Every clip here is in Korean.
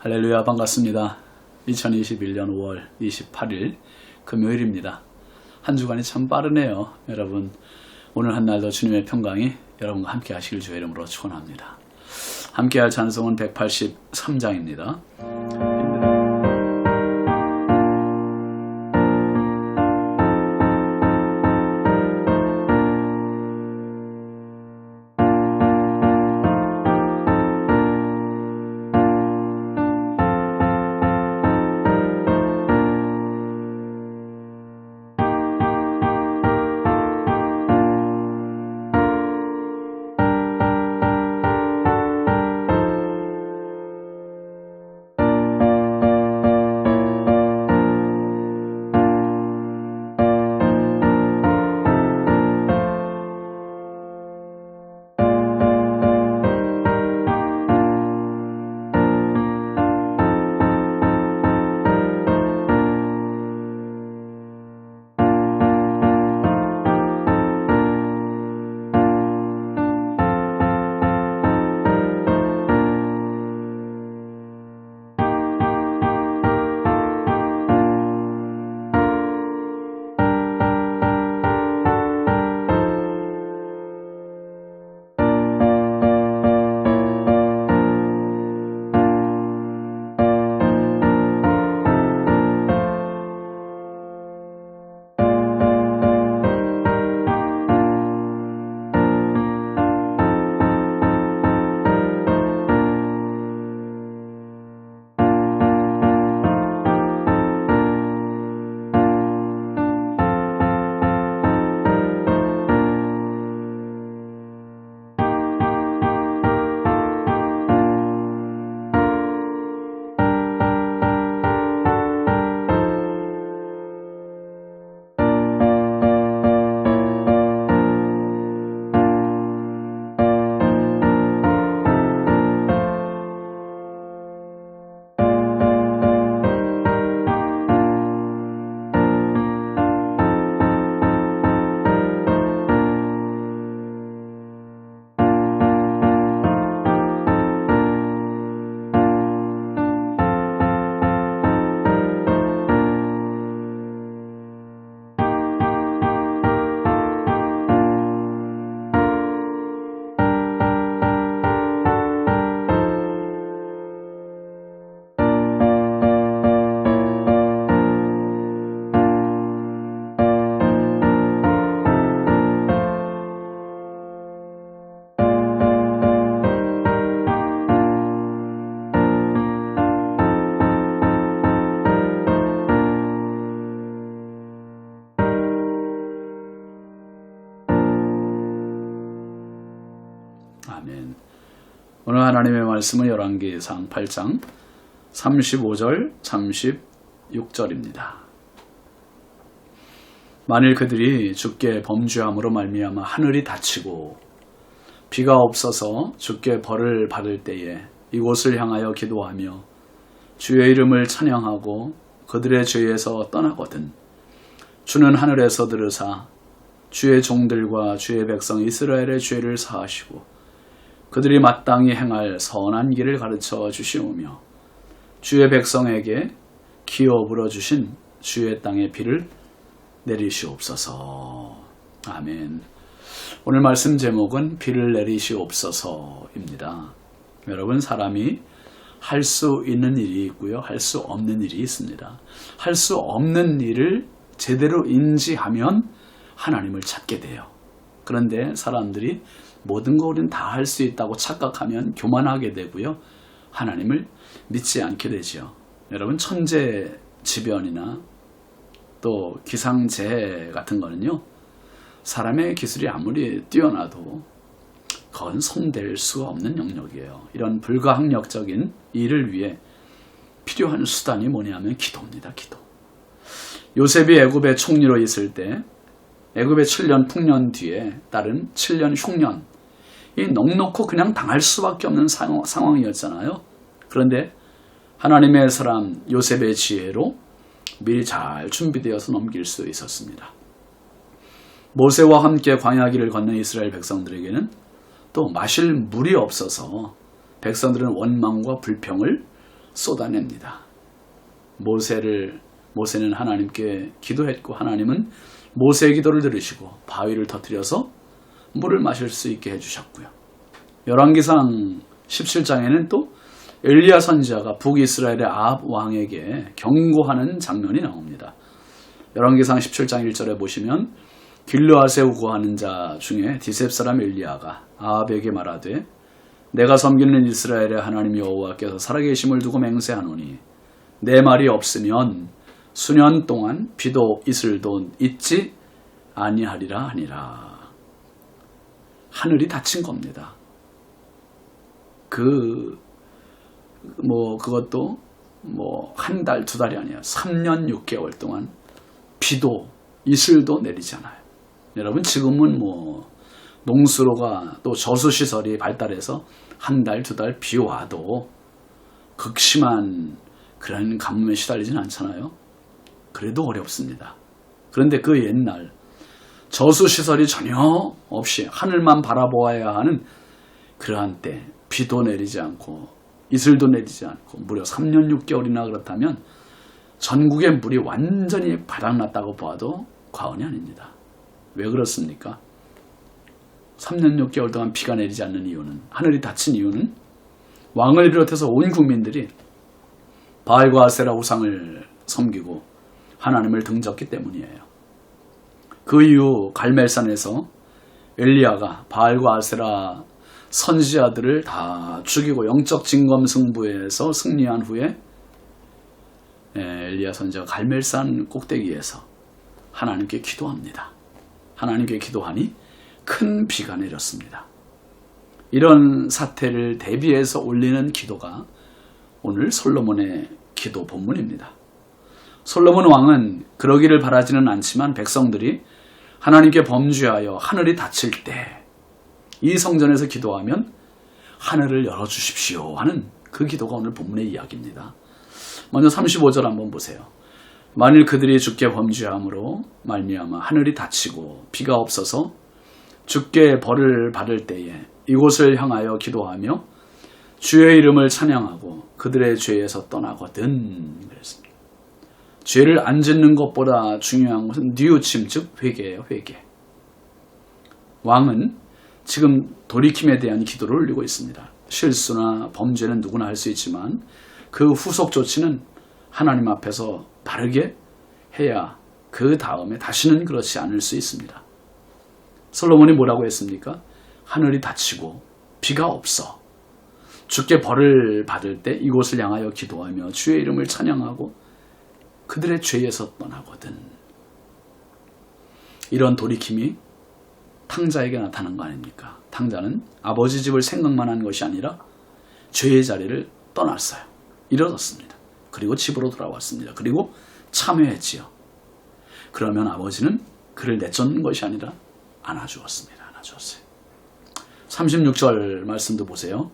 할렐루야 반갑습니다. 2021년 5월 28일 금요일입니다. 한 주간이 참 빠르네요. 여러분 오늘 한 날도 주님의 평강이 여러분과 함께 하시길 주의 이름으로 축원합니다. 함께 할 찬송은 183장입니다. 아멘. 오늘 하나님의 말씀은 열왕기상 8장 35절 36절입니다. 만일 그들이 주께 범죄함으로 말미암아 하늘이 닫히고 비가 없어서 주께 벌을 받을 때에 이곳을 향하여 기도하며 주의 이름을 찬양하고 그들의 죄에서 떠나거든 주는 하늘에서 들으사 주의 종들과 주의 백성 이스라엘의 죄를 사하시고 그들이 마땅히 행할 선한 길을 가르쳐 주시오며 주의 백성에게 기어 불어 주신 주의 땅의 비를 내리시옵소서. 아멘. 오늘 말씀 제목은 비를 내리시옵소서입니다. 여러분 사람이 할 수 있는 일이 있고요. 할 수 없는 일이 있습니다. 할 수 없는 일을 제대로 인지하면 하나님을 찾게 돼요. 그런데 사람들이 모든 거 우리는 다 할 수 있다고 착각하면 교만하게 되고요. 하나님을 믿지 않게 되죠. 여러분 천재 지변이나 또 기상재해 같은 거는요. 사람의 기술이 아무리 뛰어나도 그건 손댈 수 없는 영역이에요. 이런 불가항력적인 일을 위해 필요한 수단이 뭐냐면 기도입니다. 기도. 요셉이 애굽의 총리로 있을 때 애굽의 7년 풍년 뒤에 따른 7년 흉년 이 넉넉고 그냥 당할 수밖에 없는 상황, 상황이었잖아요. 그런데 하나님의 사람 요셉의 지혜로 미리 잘 준비되어서 넘길 수 있었습니다. 모세와 함께 광야길을 걷는 이스라엘 백성들에게는 또 마실 물이 없어서 백성들은 원망과 불평을 쏟아냅니다. 모세를 모세는 하나님께 기도했고 하나님은 모세의 기도를 들으시고 바위를 터뜨려서 물을 마실 수 있게 해주셨고요. 열왕기상 17장에는 또 엘리야 선지자가 북이스라엘의 아합 왕에게 경고하는 장면이 나옵니다. 열왕기상 17장 1절에 보시면 길르앗에 우거하는 자 중에 디셉 사람 엘리야가 아합에게 말하되 내가 섬기는 이스라엘의 하나님 여호와께서 살아계심을 두고 맹세하노니 내 말이 없으면 수년 동안 비도 이슬도 있지 아니하리라 하니라. 하늘이 닫힌 겁니다. 그, 뭐, 그것도 뭐, 한 달, 두 달이 아니야. 3년 6개월 동안 비도, 이슬도 내리지 않아요. 여러분, 지금은 뭐, 농수로가 또 저수시설이 발달해서 한 달, 두 달 비 와도 극심한 그런 가뭄에 시달리진 않잖아요. 그래도 어렵습니다. 그런데 그 옛날 저수시설이 전혀 없이 하늘만 바라보아야 하는 그러한 때 비도 내리지 않고 이슬도 내리지 않고 무려 3년 6개월이나 그렇다면 전국의 물이 완전히 바닥났다고 봐도 과언이 아닙니다. 왜 그렇습니까? 3년 6개월 동안 비가 내리지 않는 이유는 하늘이 닫힌 이유는 왕을 비롯해서 온 국민들이 바알과 아세라 우상을 섬기고 하나님을 등졌기 때문이에요. 그 이후 갈멜산에서 엘리야가 바알과 아세라 선지자들을 다 죽이고 영적 진검 승부에서 승리한 후에 예, 엘리야 선지자가 갈멜산 꼭대기에서 하나님께 기도합니다. 하나님께 기도하니 큰 비가 내렸습니다. 이런 사태를 대비해서 올리는 기도가 오늘 솔로몬의 기도 본문입니다. 솔로몬 왕은 그러기를 바라지는 않지만 백성들이 하나님께 범죄하여 하늘이 닫힐 때 이 성전에서 기도하면 하늘을 열어주십시오 하는 그 기도가 오늘 본문의 이야기입니다. 먼저 35절 한번 보세요. 만일 그들이 주께 범죄함으로 말미암아 하늘이 닫히고 비가 없어서 주께 벌을 받을 때에 이곳을 향하여 기도하며 주의 이름을 찬양하고 그들의 죄에서 떠나거든 그랬습니다. 죄를 안 짓는 것보다 중요한 것은 뉘우침 즉 회개예요 회개. 왕은 지금 돌이킴에 대한 기도를 올리고 있습니다. 실수나 범죄는 누구나 할 수 있지만 그 후속 조치는 하나님 앞에서 바르게 해야 그 다음에 다시는 그렇지 않을 수 있습니다. 솔로몬이 뭐라고 했습니까? 하늘이 닫히고 비가 없어. 주께 벌을 받을 때 이곳을 향하여 기도하며 주의 이름을 찬양하고 그들의 죄에서 떠나거든. 이런 돌이킴이 탕자에게 나타난 거 아닙니까? 탕자는 아버지 집을 생각만 한 것이 아니라 죄의 자리를 떠났어요. 일어섰습니다. 그리고 집으로 돌아왔습니다. 그리고 참여했지요. 그러면 아버지는 그를 내쫓는 것이 아니라 안아주었습니다. 안아주었어요. 36절 말씀도 보세요.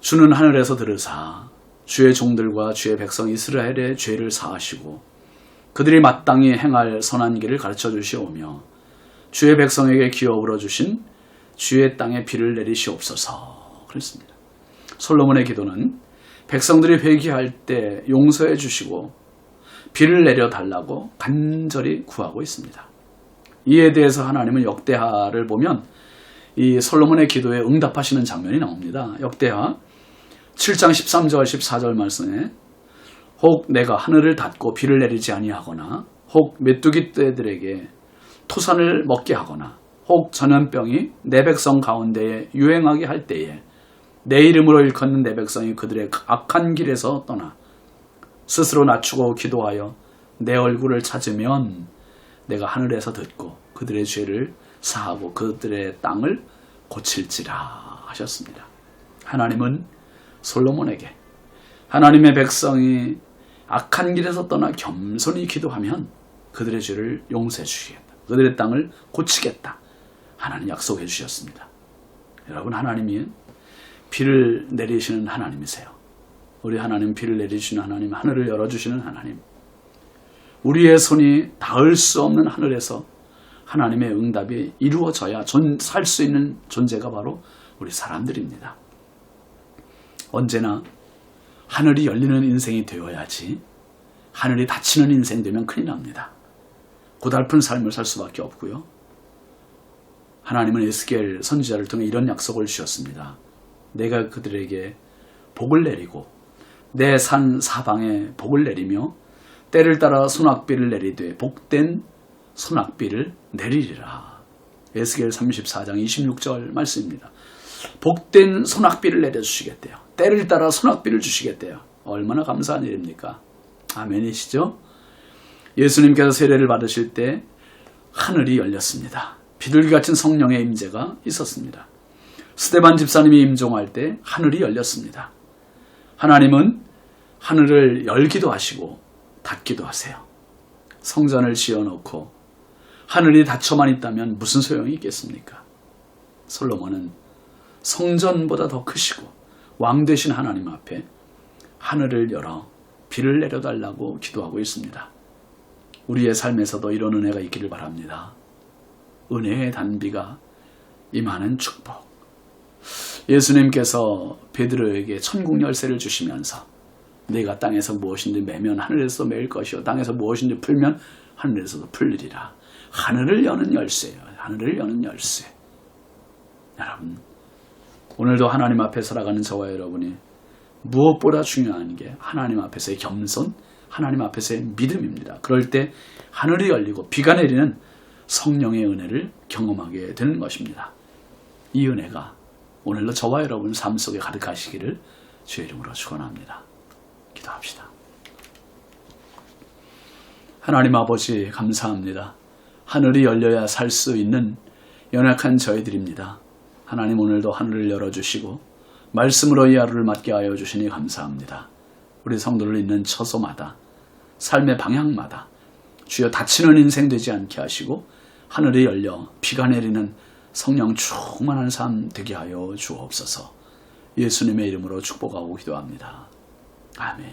주는 하늘에서 들으사 주의 종들과 주의 백성 이스라엘의 죄를 사하시고 그들이 마땅히 행할 선한 길을 가르쳐 주시오며 주의 백성에게 기업으로 주신 주의 땅에 비를 내리시옵소서 그랬습니다. 솔로몬의 기도는 백성들이 회개할 때 용서해 주시고 비를 내려 달라고 간절히 구하고 있습니다. 이에 대해서 하나님은 역대하를 보면 이 솔로몬의 기도에 응답하시는 장면이 나옵니다. 역대하 7장 13절 14절 말씀에 혹 내가 하늘을 닫고 비를 내리지 아니하거나 혹 메뚜기 떼들에게 토산을 먹게 하거나 혹 전염병이 내 백성 가운데에 유행하게 할 때에 내 이름으로 일컫는 내 백성이 그들의 악한 길에서 떠나 스스로 낮추고 기도하여 내 얼굴을 찾으면 내가 하늘에서 듣고 그들의 죄를 사하고 그들의 땅을 고칠지라 하셨습니다. 하나님은 솔로몬에게 하나님의 백성이 악한 길에서 떠나 겸손히 기도하면 그들의 죄를 용서해 주시겠다. 그들의 땅을 고치겠다. 하나님 약속해 주셨습니다. 여러분 하나님이 비를 내리시는 하나님이세요. 우리 하나님 비를 내리시는 하나님, 하늘을 열어주시는 하나님. 우리의 손이 닿을 수 없는 하늘에서 하나님의 응답이 이루어져야 살 수 있는 존재가 바로 우리 사람들입니다. 언제나 하늘이 열리는 인생이 되어야지 하늘이 닫히는 인생 되면 큰일 납니다. 고달픈 삶을 살 수밖에 없고요. 하나님은 에스겔 선지자를 통해 이런 약속을 주셨습니다. 내가 그들에게 복을 내리고 내 산 사방에 복을 내리며 때를 따라 소낙비를 내리되 복된 소낙비를 내리리라. 에스겔 34장 26절 말씀입니다. 복된 소낙비를 내려주시겠대요. 때를 따라 소낙비를 주시겠대요. 얼마나 감사한 일입니까? 아멘이시죠? 예수님께서 세례를 받으실 때 하늘이 열렸습니다. 비둘기 같은 성령의 임재가 있었습니다. 스테반 집사님이 임종할 때 하늘이 열렸습니다. 하나님은 하늘을 열기도 하시고 닫기도 하세요. 성전을 지어놓고 하늘이 닫혀만 있다면 무슨 소용이 있겠습니까? 솔로몬은 성전보다 더 크시고 왕 되신 하나님 앞에 하늘을 열어 비를 내려달라고 기도하고 있습니다. 우리의 삶에서도 이런 은혜가 있기를 바랍니다. 은혜의 단비가 임하는 축복. 예수님께서 베드로에게 천국 열쇠를 주시면서 내가 땅에서 무엇인지 매면 하늘에서 매일 것이요 땅에서 무엇인지 풀면 하늘에서도 풀리리라. 하늘을 여는 열쇠요. 하늘을 여는 열쇠. 여러분 오늘도 하나님 앞에 살아가는 저와 여러분이 무엇보다 중요한 게 하나님 앞에서의 겸손, 하나님 앞에서의 믿음입니다. 그럴 때 하늘이 열리고 비가 내리는 성령의 은혜를 경험하게 되는 것입니다. 이 은혜가 오늘도 저와 여러분 삶 속에 가득하시기를 주의 이름으로 축원합니다. 기도합시다. 하나님 아버지 감사합니다. 하늘이 열려야 살 수 있는 연약한 저희들입니다. 하나님 오늘도 하늘을 열어주시고 말씀으로 이 하루를 맞게 하여 주시니 감사합니다. 우리 성도를 있는 처소마다 삶의 방향마다 주여 다치는 인생 되지 않게 하시고 하늘이 열려 비가 내리는 성령 충만한 삶 되게 하여 주옵소서. 예수님의 이름으로 축복하고 기도합니다. 아멘.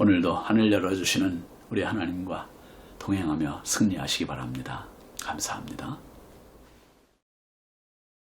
오늘도 하늘 열어주시는 우리 하나님과 동행하며 승리하시기 바랍니다. 감사합니다.